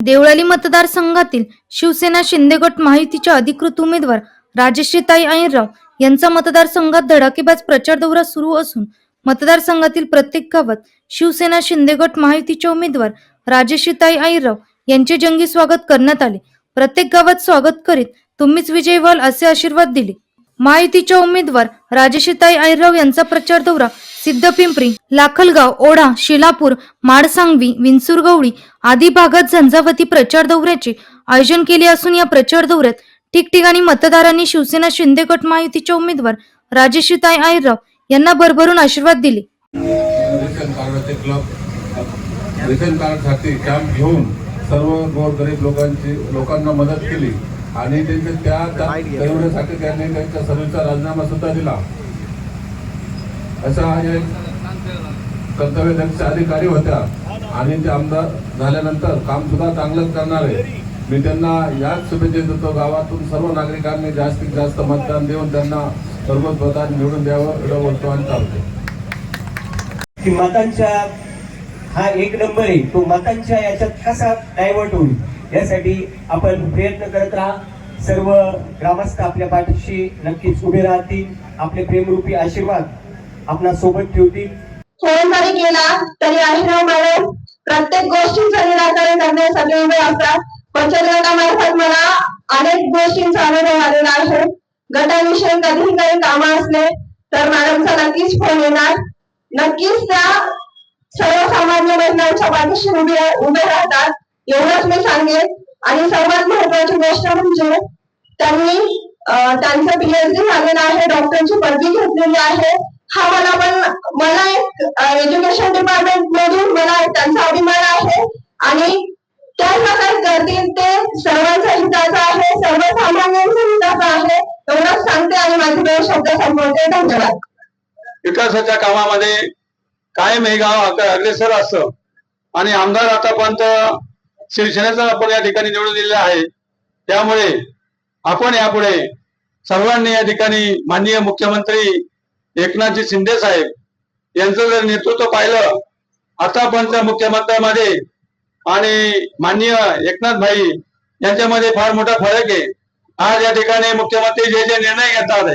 देवळाली मतदारसंघातील शिवसेना शिंदे गट महायुतीच्या अधिकृत उमेदवार राजश्रीताई अहिरराव यांचा मतदारसंघात धडाकेबाज प्रचार दौरा सुरू असून मतदारसंघातील प्रत्येक गावात शिवसेना शिंदे गट महायुतीचे उमेदवार राजश्रीताई अहिरराव यांचे जंगी स्वागत करण्यात आले. प्रत्येक गावात स्वागत करीत तुम्हीच विजय व्हाल असे आशीर्वाद दिले. महायुतीच्या उमेदवार राजश्रीताई अहिरराव यांचा प्रचार दौरा सिद्धपिंपरी लाखलगाव ओढा शिलापूर माडसांगवी विंचुरगवळी आदी भागात झंझावती प्रचार दौऱ्याचे आयोजन केले असून या प्रचार दौऱ्यात ठिकठिकाणी मतदारांनी शिवसेना शिंदे गट महायुतीच्या उमेदवार राजश्रीताई आयराव यांना भरभरून आशीर्वाद दिले. रेशन कार्डसाठी कॅम्प घेऊन सर्व गोरगरीब लोकांची लोकांना मदत केली. आणि त्यांच्या त्या त्या- तेवढ्यासाठी त्यांनी त्यांच्या सर्व्हिसचा राजीनामा सुद्धा दिला. असा एक कर्तव्यदक्ष अधिकारी होत्या. आणि ते आमदार झाल्यानंतर काम सुद्धा चांगलंच करणार आहे. मी त्यांना याच शुभेच्छा देतो. गावातून सर्व नागरिकांनी जास्तीत जास्त मतदान देऊन त्यांना सर्वप्रधान निवडून द्यावं एवढं बोलतो आणि चालतो. की मतांच्या हा एक नंबर आहे. तो मतांच्या याच्यात कसा डायव्हर्ट होईल यासाठी आपण प्रयत्न करत राहा. सर्व ग्रामस्थ आपल्या पाठीशी नक्कीच उभे राहतील. आपले प्रेमरूपी आशीर्वाद आपल्यासोबत ठेवतील. फोन जरी केला तरी आश्रम मॅडम प्रत्येक गोष्टींचा निराकरण करण्यासाठी उभे असतात. बचत गटामार्फत मला अनेक गोष्टींचा अनुभव आलेला आहे. गटाविषयी कधीही काही कामं असले तर मॅडमचा नक्कीच फोन येणार. नक्कीच त्या सर्वसामान्य महिलांच्या पाठीशी उभे उभे राहतात. एवढंच मी सांगेन. आणि सर्वात महत्वाची गोष्ट म्हणजे त्यांनी त्यांचं पीएचडी झालेलं आहे. डॉक्टरची पदवी घेतलेली आहे. हा मला पण मला एक एज्युकेशन डिपार्टमेंट मधून मला त्यांचा अभिमान आहे. आणि त्या प्रकार करतील ते सर्वांचा हिताचा आहे सर्वसामान्यांचा हिताचा आहे एवढंच सांगते आणि माझे दोन शब्द संपवते. धन्यवाद. विकासाच्या कामामध्ये कायम हे गाव अग्रेसर असतं आणि आमदार आतापर्यंत शिवसेनेचा आपण या ठिकाणी निवडून दिलेला आहे. त्यामुळे आपण यापुढे सर्वांनी या ठिकाणी माननीय मुख्यमंत्री एकनाथजी शिंदे साहेब यांचं जर नेतृत्व पाहिलं आतापर्यंत मुख्यमंत्र्यामध्ये आणि माननीय एकनाथ भाई यांच्यामध्ये फार मोठा फरक आहे. आज या ठिकाणी मुख्यमंत्री जे जे निर्णय घेतात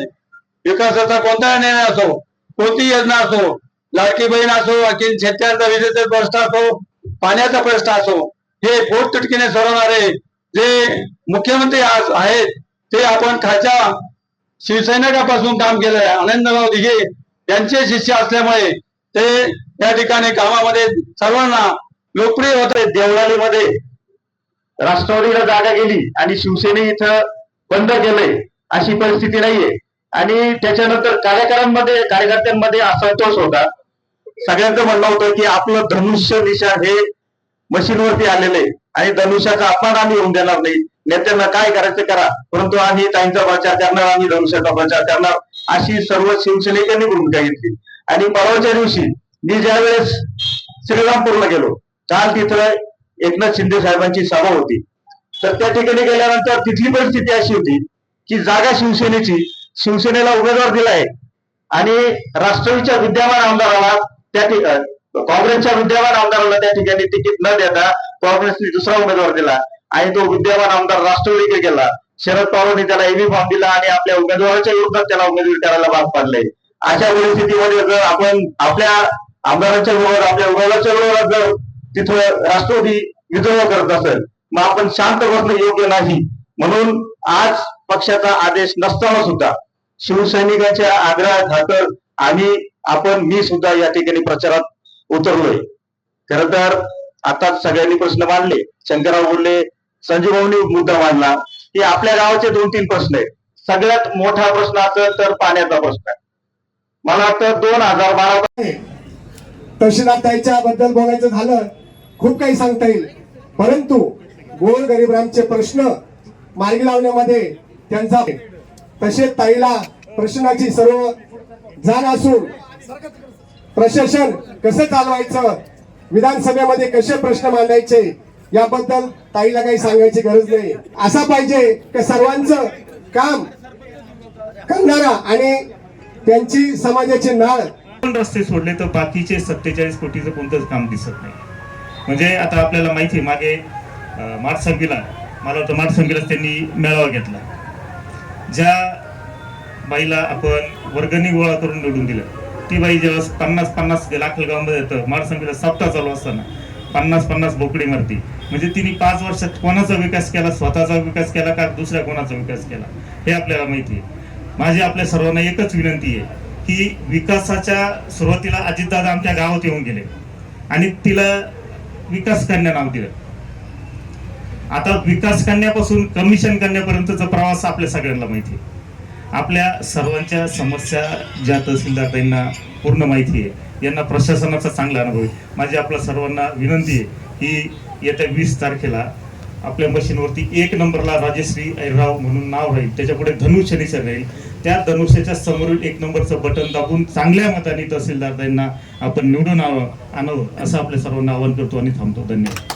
विकासाचा कोणताही निर्णय असो कोणती योजना असो लाडकी बहीण असो आणखी शेतकऱ्यांचा विजेचा प्रश्न असो पाण्याचा प्रश्न असो हे पोट तुटकीने सोडवणारे जे मुख्यमंत्री आज आहेत ते आपण खालच्या शिवसैनिकापासून काम केलंय. आनंदराव दिघे यांचे शिष्य असल्यामुळे ते या ठिकाणी कामामध्ये सर्वांना लोकप्रिय होते देवळालीमध्ये राष्ट्रवादीला जागा गेली आणि शिवसेने इथं बंद केलंय. अशी परिस्थिती नाहीये. आणि त्याच्यानंतर कार्यकर्त्यांमध्ये कार्यकर्त्यांमध्ये असंतोष होता. सगळ्यांचं म्हणणं होतं की आपलं धनुष्य दिशा हे मशीनवरती आलेलं आहे. आणि धनुष्याचा अपमान आम्ही होऊन देणार नाही. नेत्यांना काय करायचं करा. परंतु आम्ही ताईंचा प्रचार करणार आम्ही धनुष्याचा प्रचार करणार अशी सर्व शिवसैनिकांनी भूमिका घेतली. आणि परवाच्या दिवशी मी ज्या वेळेस श्रीरामपूरला गेलो काल तिथं एकनाथ शिंदे साहेबांची सभा होती. तर त्या ठिकाणी गेल्यानंतर तिथली परिस्थिती अशी होती की जागा शिवसेनेची शिवसेनेला उमेदवार दिलाय. आणि राष्ट्रवादीच्या विद्यमान आमदाराला त्या ठिकाणी काँग्रेसच्या विद्यमान आमदाराला त्या ठिकाणी तिकीट न देता काँग्रेसने दुसरा उमेदवार दिला. आणि तो विद्यमान आमदार राष्ट्रवादीकडे गेला. शरद पवारांनी त्याला एबी फॉर्म दिला आणि आपल्या उमेदवाराच्या विरोधात त्याला उमेदवारी करायला भाग पाडले. अशा परिस्थितीमध्ये जर आपण आपल्या आमदारांच्या विरोधात आपल्या उमेदवाराच्या विरोधात जर तिथं राष्ट्रवादी विद्रोह करत असेल मग आपण शांत बसणं योग्य नाही. म्हणून आज पक्षाचा आदेश नसताना सुद्धा शिवसैनिकांच्या आग्रहाखातर आम्ही आपण मी सुद्धा या ठिकाणी प्रचारात उतरलोय. खर तर आता सगळ्यांनी प्रश्न मांडले. शंकरराव बोलले संजय मुद्दा मांडला की आपल्या गावाचे दोन तीन प्रश्न आहेत. सगळ्यात मोठा प्रश्न असेल तर पाण्याचा प्रश्न आहे. मला वाटतं दोन हजार बारा तहसीलदारबद्दल बोलायचं झालं खूप काही सांगता येईल. परंतु गोर गरिबांचे प्रश्न मार्गी लावण्यामध्ये त्यांचा तसेच ताईला प्रश्नाची सर्व जाण असून प्रशासन कसं चालवायचं विधानसभेमध्ये कसे प्रश्न मांडायचे याबद्दल ताईला काही सांगायची गरज नाही. असा पाहिजे की सर्वांचं काम करणारा आणि त्यांची समाजाचे नाळ रस्ते सोडले तर बाकीचे सत्तेचाळीस कोटीचं कोणतंच काम दिसत नाही. म्हणजे आता आपल्याला माहिती आहे मागे अं, मला वाटतं माटसंगीलाच त्यांनी मेळावा घेतला. ज्या बाईला आपण वर्गणी गोळा करून निवडून दिलं ती बाई जेव्हा पन्नास पन्नास लाखलगावमध्ये येतं माडसंगीला सप्ताह चालू असताना पन्नास पन्नास बोकडी मरती. म्हणजे तिने पाच वर्षात कोणाचा विकास केला? स्वतःचा विकास केला का दुसऱ्या कोणाचा विकास केला? हे आपल्याला माहिती आहे. माझी आपल्या सर्वांना एकच विनंती आहे की विकासाच्या सुरुवातीला अजितदादा आमच्या गावात येऊन गेले आणि तिला विकास कन्या नाव दिलं. आता विकास करण्यापासून कमिशन करण्यापर्यंतचा प्रवास आपल्या सगळ्यांना माहिती आहे. आपल्या सर्वांच्या समस्या ज्या तहसीलदार पूर्ण माहिती आहे यांना प्रशासनाचा चांगला अनुभव आहे. माझी आपल्या सर्वांना विनंती आहे की येत्या वीस तारखेला आपल्या मशीनवरती एक नंबरला राजश्री ऐराव म्हणून नाव राहील त्याच्यापुढे धनुष निसर राहील. त्या धनुष्याच्या समोरील एक नंबरचं बटन दाबून चांगल्या मताने तहसीलदारतांना आपण निवडून आणावं आणावं असं आपल्या सर्वांना आवाहन करतो आणि थांबतो. धन्यवाद.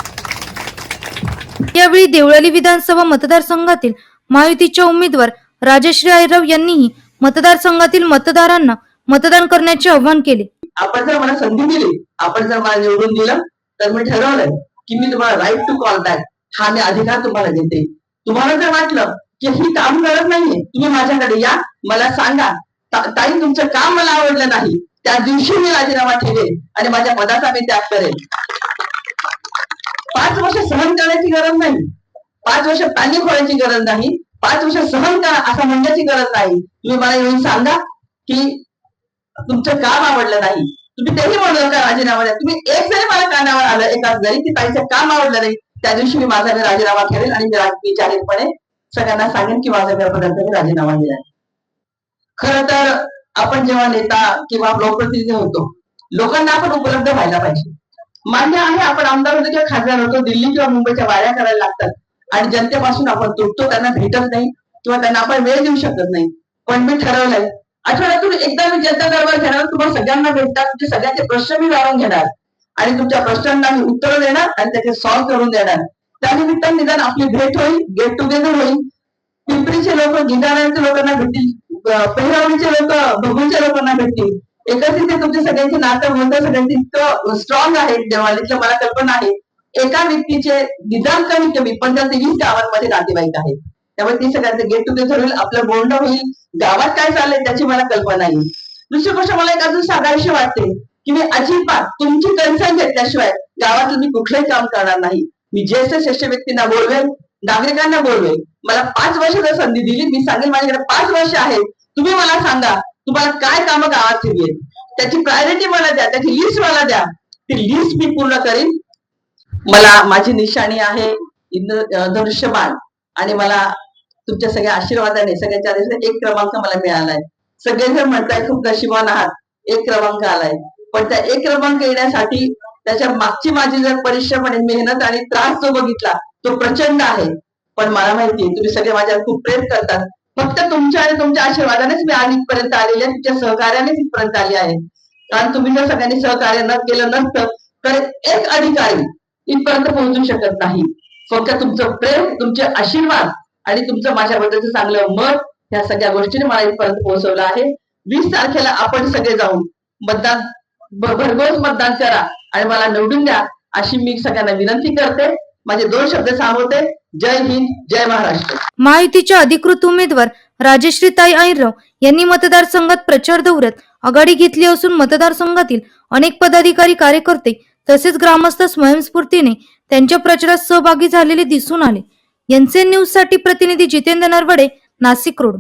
यावेळी देवळाली विधानसभा मतदारसंघातील महायुतीच्या उमेदवार राजश्री आयराव यांनीही मतदारसंघातील मतदारांना मतदान करण्याचे आवाहन केले. आपण जर मला संधी दिली आपण जर मला निवडून दिलं तर मी ठरवलंय की मी तुम्हाला राईट टू कॉल बॅक हा मी अधिकार तुम्हाला देते. तुम्हाला जर वाटलं की ही काम करत नाहीये तुम्ही माझ्याकडे या मला सांगा. ताई तुमचं काम मला आवडलं नाही. त्या दिवशी मी राजीनामा ठेवेल आणि माझ्या पदाचा मी त्याग करेल पाच वर्ष सहन करण्याची गरज नाही. पाच वर्ष पाणी होण्याची गरज नाही. पाच वर्ष सहन करा असं म्हणण्याची गरज नाही. तुम्ही मला येऊन सांगा की तुमचं काम आवडलं नाही. तुम्ही तेही म्हणलं का राजीनामा द्या. तुम्ही एक जरी मला कानावर आलं एका जरी की काहीचं काम आवडलं नाही त्या दिवशी मी माझा मी राजीनामा करेल आणि मी जाहीरपणे सगळ्यांना सांगेन की माझा मी मी राजीनामा दिला खर तर आपण जेव्हा नेता किंवा लोकप्रतिनिधी होतो लोकांना आपण उपलब्ध व्हायला पाहिजे. मान्य आहे आपण आमदार होतो किंवा खासदार होतो दिल्ली किंवा मुंबईच्या वाऱ्या करायला लागतात. आणि जनतेपासून आपण तुटतो त्यांना भेटत नाही किंवा त्यांना आपण वेळ देऊ शकत नाही. पण मी ठरवलंय. आठवड्यातून एकदा मी जनता दरबार घेणार तुम्हाला सगळ्यांना भेटतात तुमचे सगळ्यांचे प्रश्न मी जाणून घेणार. आणि तुमच्या प्रश्नांना मी उत्तर देणार आणि त्याचे सॉल्व्ह करून देणार. त्यानिमित्ताने निदान आपली भेट होईल गेट टुगेदर होईल. पिंपरीचे लोक गिंगारांच्या लोकांना भेटतील पेहरावणीचे लोक भगूनच्या लोकांना भेटतील. एकत्रित ते तुमचे सगळ्यांचे नातं होतं सगळ्यांचे इतकं स्ट्रॉंग आहे देवालीतलं मला कल्पना आहे. एका व्यक्तीचे निदान कमी कमी पंधरा ते वीस गावांमध्ये नातेवाईक आहेत. त्यामुळे ती सगळ्यांचं गेट टुगेदर होईल आपलं बोलणं होईल. गावात काय चाललंय त्याची मला कल्पना येईल दुसरी गोष्ट मला एक अजून सांगायची वाटते की मी अजिबात तुमची कन्सर्न घेतल्याशिवाय गावात मी कुठलंही काम करणार नाही. मी ज्येष्ठ श्रेष्ठ व्यक्तींना बोलवेल नागरिकांना बोलवेल. मला पाच वर्षाचा संधी दिली मी सांगेन माझ्याकडे पाच वर्ष आहेत. तुम्ही मला सांगा तुम्हाला काय कामं गावात हवी त्याची प्रायोरिटी मला द्या त्याची लिस्ट मला द्या. ती लिस्ट मी पूर्ण करीन. मला माझी निशाणी आहे इंद्र धनुष्यबाण आणि मला तुमच्या सगळ्या आशीर्वादाने सगळ्याच्या एक क्रमांक मला मिळालाय. सगळेजण म्हणताय खूप नशिबान आहात. एक क्रमांक आलाय. पण त्या एक क्रमांक येण्यासाठी त्याच्या मागची माझी जर परिश्रम आणि मेहनत आणि त्रास जो बघितला तो प्रचंड आहे. पण मला माहितीये तुम्ही सगळे माझ्यावर खूप प्रेम करतात. फक्त तुमच्या आणि तुमच्या आशीर्वादानेच मी आज इथपर्यंत आलेली आहे तुमच्या सहकार्यानेच इथपर्यंत आली आहे. कारण तुम्ही जर सगळ्यांनी सहकार्य न केलं नसतं तर एक अधिकारी इथपर्यंत पोहोचू शकत नाही. फक्त तुमचं प्रेम तुमचे आशीर्वाद आणि तुमचं माझ्याबद्दलचं चांगलं मत या सगळ्या गोष्टीने मला इथपर्यंत पोहोचवलं आहे. वीस तारखेला आपण सगळे जाऊन मतदान भरघोस मतदान करा आणि मला निवडून द्या अशी मी सगळ्यांना विनंती करते. माझे दोन शब्द सांगवते जय हिंद जय महाराष्ट्र. महायुतीच्या अधिकृत उमेदवार राजश्री ताई यांनी मतदारसंघात प्रचार दौऱ्यात आघाडी घेतली असून मतदारसंघातील अनेक पदाधिकारी कार्यकर्ते तसेच ग्रामस्थ स्वयंस्फूर्तीने त्यांच्या प्रचारात सहभागी झालेले दिसून आले. यांचे न्यूजसाठी प्रतिनिधी जितेंद्र नरवडे नाशिक रोड.